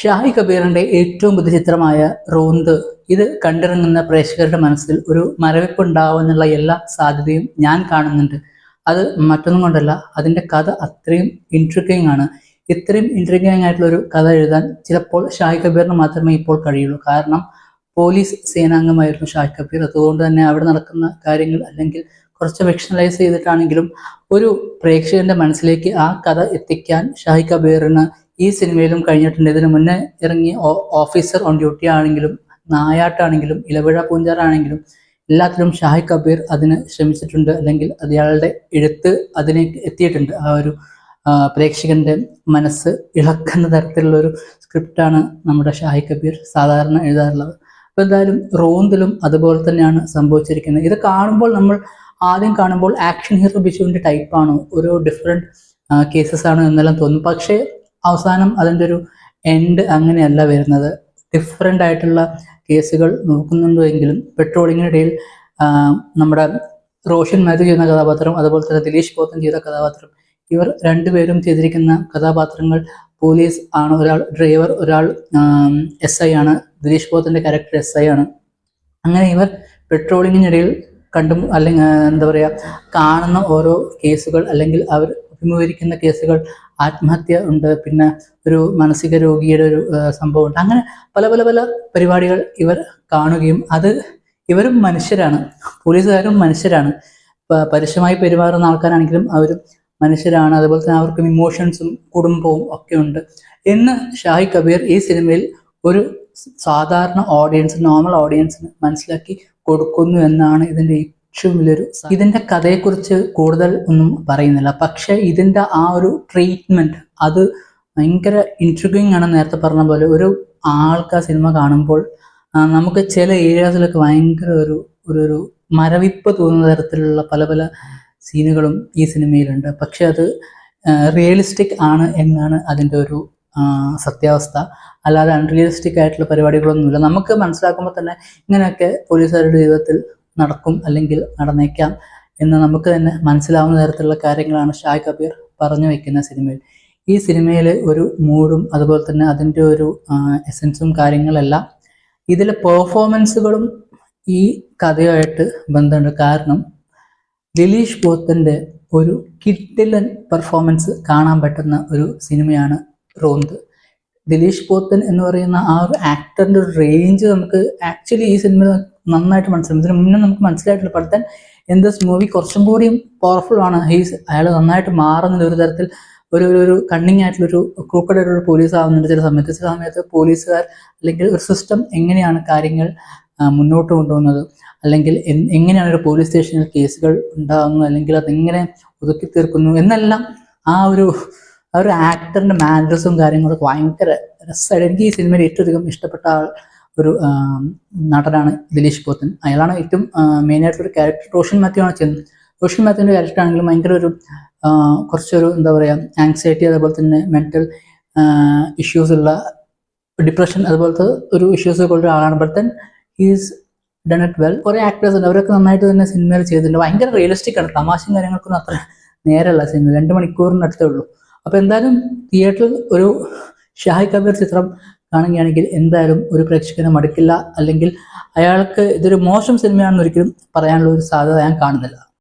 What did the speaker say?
ഷാഹി കബീറിന്റെ ഏറ്റവും പുതിയ ചിത്രമായ റോന്ത്. ഇത് കണ്ടിറങ്ങുന്ന പ്രേക്ഷകരുടെ മനസ്സിൽ ഒരു മരവിപ്പ് ഉണ്ടാവുമെന്നുള്ള എല്ലാ സാധ്യതയും ഞാൻ കാണുന്നുണ്ട്. അത് മറ്റൊന്നും കൊണ്ടല്ല അതിന്റെ കഥ അത്രയും ഇൻട്രിഗിങ് ആണ്. ഇത്രയും ഇൻട്രിഗിങ് ആയിട്ടുള്ള ഒരു കഥ എഴുതാൻ ചിലപ്പോൾ ഷാഹി കബീറിന് മാത്രമേ ഇപ്പോൾ കഴിയുള്ളൂ. കാരണം പോലീസ് സേനാംഗമായിരുന്നു ഷാഹി കബീർ. അതുകൊണ്ട് തന്നെ അവിടെ നടക്കുന്ന കാര്യങ്ങൾ അല്ലെങ്കിൽ കുറച്ച് ഫിക്ഷണലൈസ് ചെയ്തിട്ടാണെങ്കിലും ഒരു പ്രേക്ഷകന്റെ മനസ്സിലേക്ക് ആ കഥ എത്തിക്കാൻ ഷാഹി കബീറിന് ഈ സിനിമയിലും കഴിഞ്ഞിട്ടുണ്ട് ഇതിനു മുന്നേ ഇറങ്ങിയ ഓഫീസർ ഓൺ ഡ്യൂട്ടി ആണെങ്കിലും നായാട്ടാണെങ്കിലും ഇലവിഴ പൂഞ്ചാറാണെങ്കിലും എല്ലാത്തിലും ഷാഹി കബീർ അതിന് ശ്രമിച്ചിട്ടുണ്ട്. അല്ലെങ്കിൽ അയാളുടെ എഴുത്ത് അതിനെ എത്തിയിട്ടുണ്ട്. ആ ഒരു പ്രേക്ഷകന്റെ മനസ്സ് ഇളക്കുന്ന തരത്തിലുള്ള ഒരു സ്ക്രിപ്റ്റാണ് നമ്മുടെ ഷാഹി കബീർ സാധാരണ എഴുതാറുള്ളത്. അപ്പോൾ എന്തായാലും റോന്തിലും അതുപോലെ തന്നെയാണ് സംഭവിച്ചിരിക്കുന്നത്. ഇത് കാണുമ്പോൾ നമ്മൾ ആദ്യം കാണുമ്പോൾ ആക്ഷൻ ഹീറോ ബിജുവിന്റെ ടൈപ്പാണോ ഒരു ഡിഫറെന്റ് കേസസ് ആണ് എന്നെല്ലാം തോന്നും പക്ഷേ അവസാനം അതിന്റെ ഒരു എൻഡ് അങ്ങനെയല്ല വരുന്നത്. ഡിഫറെന്റ് ആയിട്ടുള്ള കേസുകൾ നോക്കുന്നുണ്ടോ എങ്കിലും പെട്രോളിങ്ങിനിടയിൽ നമ്മുടെ റോഷൻ മാത്യു ചെയ്യുന്ന കഥാപാത്രം അതുപോലെ തന്നെ ദിലീഷ് പോത്തൻ ചെയ്ത കഥാപാത്രം ഇവർ രണ്ടുപേരും ചെയ്തിരിക്കുന്ന കഥാപാത്രങ്ങൾ പോലീസ് ആണ് ഒരാൾ ഡ്രൈവർ ഒരാൾ എസ് ഐ ആണ് ദിലീഷ് പോത്തന്റെ ക്യാരക്ടർ എസ് ഐ ആണ്. അങ്ങനെ ഇവർ പെട്രോളിങ്ങിനിടയിൽ കണ്ടു അല്ലെങ്കിൽ എന്താ പറയുക കാണുന്ന ഓരോ കേസുകൾ അല്ലെങ്കിൽ അവർ അഭിമുഖീകരിക്കുന്ന കേസുകൾ ആത്മഹത്യ ഉണ്ട് പിന്നെ ഒരു മാനസിക രോഗിയുടെ ഒരു സംഭവം ഉണ്ട്. അങ്ങനെ പല പല പല പരിപാടികൾ ഇവർ കാണുകയും അത് ഇവരും മനുഷ്യരാണ്. പോലീസുകാരും മനുഷ്യരാണ്. പരസ്യമായി പെരുമാറുന്ന ആൾക്കാരാണെങ്കിലും അവരും മനുഷ്യരാണ്. അതുപോലെ തന്നെ അവർക്കും ഇമോഷൻസും കുടുംബവും ഒക്കെ ഉണ്ട്. എന്ന് ഷാഹി കബീർ ഈ സിനിമയിൽ ഒരു സാധാരണ ഓഡിയൻസ് നോർമൽ ഓഡിയൻസിന് മനസ്സിലാക്കി കൊടുക്കുന്നു എന്നാണ് ഇതിന്റെ ഏറ്റവും വലിയൊരു കഥയെ ഇതിന്റെ കഥയെക്കുറിച്ച് കൂടുതൽ ഒന്നും പറയുന്നില്ല. പക്ഷെ ഇതിന്റെ ആ ഒരു ട്രീറ്റ്മെന്റ് അത് ഭയങ്കര ഇൻട്രിഗിങ് ആണ് നേരത്തെ പറഞ്ഞ പോലെ. ഒരു ആൾക്ക് ആ സിനിമ കാണുമ്പോൾ നമുക്ക് ചില ഏരിയാസിലൊക്കെ ഭയങ്കര ഒരു ഒരു ഒരു മരവിപ്പ് തോന്നുന്ന തരത്തിലുള്ള പല പല സീനുകളും ഈ സിനിമയിലുണ്ട്. പക്ഷെ അത് റിയലിസ്റ്റിക് ആണ് എന്നാണ് അതിന്റെ ഒരു സത്യാവസ്ഥ. അല്ലാതെ അൺറിയലിസ്റ്റിക് ആയിട്ടുള്ള പരിപാടികളൊന്നുമില്ല. നമുക്ക് മനസ്സിലാക്കുമ്പോൾ തന്നെ ഇങ്ങനെയൊക്കെ പോലീസുകാരുടെ ജീവിതത്തിൽ നടക്കും അല്ലെങ്കിൽ നടന്നേക്കാം എന്ന് നമുക്ക് തന്നെ മനസ്സിലാവുന്ന തരത്തിലുള്ള കാര്യങ്ങളാണ് ഷായ് കബീർ പറഞ്ഞു വെക്കുന്ന സിനിമയിൽ. ഈ സിനിമയിൽ ഒരു മൂഡും അതുപോലെ തന്നെ അതിന്റെ ഒരു എസൻസും കാര്യങ്ങളെല്ലാം ഇതിലെ പെർഫോമൻസുകളും ഈ കഥയുമായിട്ട് ബന്ധമുണ്ട്. കാരണം ദിലീഷ് പോത്തന്റെ ഒരു കിട്ടിലൻ പെർഫോമൻസ് കാണാൻ പറ്റുന്ന ഒരു സിനിമയാണ് റോന്ത്. ദിലീഷ് പോത്തൻ എന്ന് പറയുന്ന ആ ഒരു ആക്ടറിന്റെ ഒരു റേഞ്ച് നമുക്ക് ആക്ച്വലി ഈ സിനിമ നന്നായിട്ട് മനസ്സിലാവും. ഇതിന് മുന്നേ നമുക്ക് മനസ്സിലായിട്ടുള്ള but then in this movie കുറച്ചും കൂടിയും പവർഫുൾ ആണ്. ഹീസ് അയാൾ നന്നായിട്ട് മാറുന്നത് ഒരു തരത്തിൽ ഒരു ഒരു കണ്ണിങ് ആയിട്ടുള്ളൊരു ഒരു ക്രൂക്കഡ് ഒരു പോലീസ് ആവുന്നുണ്ട് ചില സമയത്ത്. ചില സമയത്ത് പോലീസുകാർ അല്ലെങ്കിൽ ഒരു സിസ്റ്റം എങ്ങനെയാണ് കാര്യങ്ങൾ മുന്നോട്ട് കൊണ്ടുപോകുന്നത്? അല്ലെങ്കിൽ എങ്ങനെയാണ് ഒരു പോലീസ് സ്റ്റേഷനിൽ കേസുകൾ ഉണ്ടാകുന്നത്? അല്ലെങ്കിൽ അതെങ്ങനെ ഒതുക്കി തീർക്കുന്നു? എന്നെല്ലാം ആ ഒരു ആ ഒരു ആക്ടറിന്റെ മാനറിസും കാര്യങ്ങളൊക്കെ ഭയങ്കര രസമായിട്ട്. എനിക്ക് ഈ സിനിമയിൽ ഏറ്റവും അധികം ഇഷ്ടപ്പെട്ട ആൾ ഒരു നടനാണ് ദിലീഷ് പോത്തൻ. അയാളാണ് ഏറ്റവും മെയിൻ ആയിട്ടൊരു ക്യാരക്ടർ റോഷൻ മാത്യു ആണ് ചെയ്യുന്നത്. റോഷൻ മാത്യുവിന്റെ ക്യാരക്ടർ ആണെങ്കിലും ഭയങ്കര ഒരു കുറച്ചൊരു എന്താ പറയുക ആങ്സൈറ്റി അതുപോലെ തന്നെ മെന്റൽ ഇഷ്യൂസ് ഉള്ള ഡിപ്രഷൻ അതുപോലത്തെ ഒരു ഇഷ്യൂസ് ഒക്കെ ഉള്ള ഒരാളാണ്. But then he's done it well കുറേ ആക്ടേഴ്സ് ഉണ്ട്. അവരൊക്കെ നന്നായിട്ട് തന്നെ സിനിമയിൽ ചെയ്തിട്ടുണ്ട്. ഭയങ്കര റിയലിസ്റ്റിക് ആണ്. തമാശയും കാര്യങ്ങൾക്കൊന്നും അത്ര നേരമല്ല സിനിമ രണ്ട് മണിക്കൂറിനടുത്തേ ഉള്ളൂ. അപ്പോൾ എന്തായാലും തിയേറ്ററിൽ ഒരു ഷാഹി കബീർ ചിത്രം കാണുകയാണെങ്കിൽ എന്തായാലും ഒരു പ്രേക്ഷകനെ മടുക്കില്ല. അല്ലെങ്കിൽ അയാൾക്ക് ഇതൊരു മോശം സിനിമയാണെന്ന് ഒരിക്കലും പറയാനുള്ള ഒരു സാധ്യത ഞാൻ കാണുന്നില്ല.